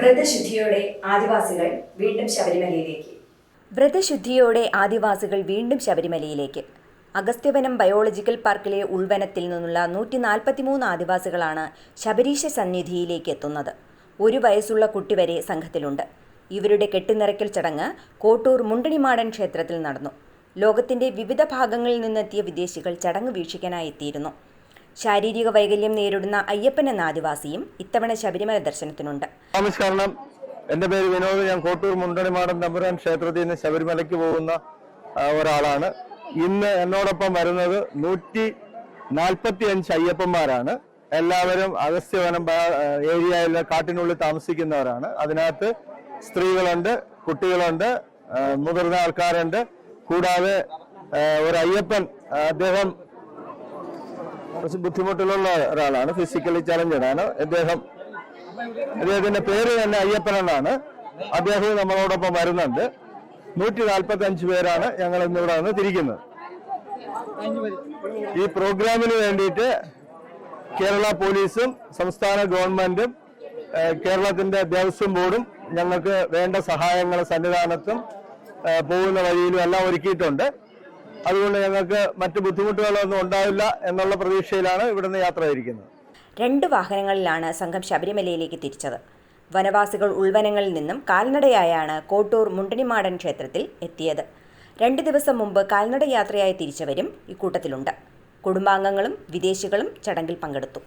വ്രതശുദ്ധിയോടെ ആദിവാസികൾ വീണ്ടും ശബരിമലയിലേക്ക്. വ്രതശുദ്ധിയോടെ ആദിവാസികൾ വീണ്ടും ശബരിമലയിലേക്ക്. അഗസ്ത്യവനം ബയോളജിക്കൽ പാർക്കിലെ ഉൾവനത്തിൽ നിന്നുള്ള നൂറ്റി നാൽപ്പത്തിമൂന്ന് ആദിവാസികളാണ് ശബരീശ സന്നിധിയിലേക്ക് എത്തുന്നത്. ഒരു വയസ്സുള്ള കുട്ടിവരെ സംഘത്തിലുണ്ട്. ഇവരുടെ കെട്ടിനിറയ്ക്കൽ ചടങ്ങ് കോട്ടൂർ മുണ്ടണിമാടൻ ക്ഷേത്രത്തിൽ നടന്നു. ലോകത്തിന്റെ വിവിധ ഭാഗങ്ങളിൽ നിന്നെത്തിയ വിദേശികൾ ചടങ്ങ് വീക്ഷിക്കാനായി എത്തിയിരുന്നു. ശാരീരിക വൈകല്യം നേരിടുന്ന അയ്യപ്പൻ എന്ന ആദിവാസിയും ഇത്തവണ ശബരിമല ദർശനത്തിനുണ്ട്. നമസ്കാരം. എന്റെ പേര് വിനോദ്. ഞാൻ കോട്ടൂർ മുണ്ടണിമാടൻ തമ്പുരാൻ ക്ഷേത്രത്തിൽ നിന്ന് ശബരിമലയ്ക്ക് പോകുന്ന ഒരാളാണ്. ഇന്ന് എന്നോടൊപ്പം വരുന്നത് നൂറ്റി നാൽപ്പത്തി അഞ്ച് അയ്യപ്പന്മാരാണ്. എല്ലാവരും അഗസ്ത്യവനം ഏരിയയിൽ കാട്ടിനുള്ളിൽ താമസിക്കുന്നവരാണ്. അതിനകത്ത് സ്ത്രീകളുണ്ട് കുട്ടികളുണ്ട് മുതിർന്ന ആൾക്കാരുണ്ട്. കൂടാതെ ഒരു അയ്യപ്പൻ അദ്ദേഹം കുറച്ച് ബുദ്ധിമുട്ടിലുള്ള ഒരാളാണ്. ഫിസിക്കലി ചലഞ്ചഡ് ആണ്. അദ്ദേഹം അദ്ദേഹത്തിന്റെ പേര് തന്നെ അയ്യപ്പൻ എന്നാണ്. അദ്ദേഹം നമ്മളോടൊപ്പം വരുന്നുണ്ട്. നൂറ്റി നാൽപ്പത്തി അഞ്ച് പേരാണ് ഞങ്ങൾ ഇന്നിവിടെ നിന്ന് തിരിക്കുന്നത്. ഈ പ്രോഗ്രാമിന് വേണ്ടിയിട്ട് കേരള പോലീസും സംസ്ഥാന ഗവൺമെന്റും കേരളത്തിന്റെ ദേവസ്വം ബോർഡും ഞങ്ങൾക്ക് വേണ്ട സഹായങ്ങൾ സന്നിധാനത്തും പോകുന്ന വഴിയിലും എല്ലാം ഒരുക്കിയിട്ടുണ്ട്. അതുകൊണ്ട് ഞങ്ങൾക്ക് മറ്റു ബുദ്ധിമുട്ടുകളൊന്നും ഉണ്ടാവില്ല എന്നുള്ള പ്രതീക്ഷയിലാണ് ഇവിടുന്ന് യാത്ര ചെയ്തിരിക്കുന്നത് രണ്ട് വാഹനങ്ങളിലാണ് സംഘം ശബരിമലയിലേക്ക് തിരിച്ചത്. വനവാസികൾ ഉൾവനങ്ങളിൽ നിന്നും കാൽനടയായാണ് കോട്ടൂർ മുണ്ടണിമാടൻ ക്ഷേത്രത്തിൽ എത്തിയത്. രണ്ട് ദിവസം മുമ്പ് കാൽനട യാത്രയായി തിരിച്ചവരും ഇക്കൂട്ടത്തിലുണ്ട്. കുടുംബാംഗങ്ങളും വിദേശികളും ചടങ്ങിൽ പങ്കെടുത്തു.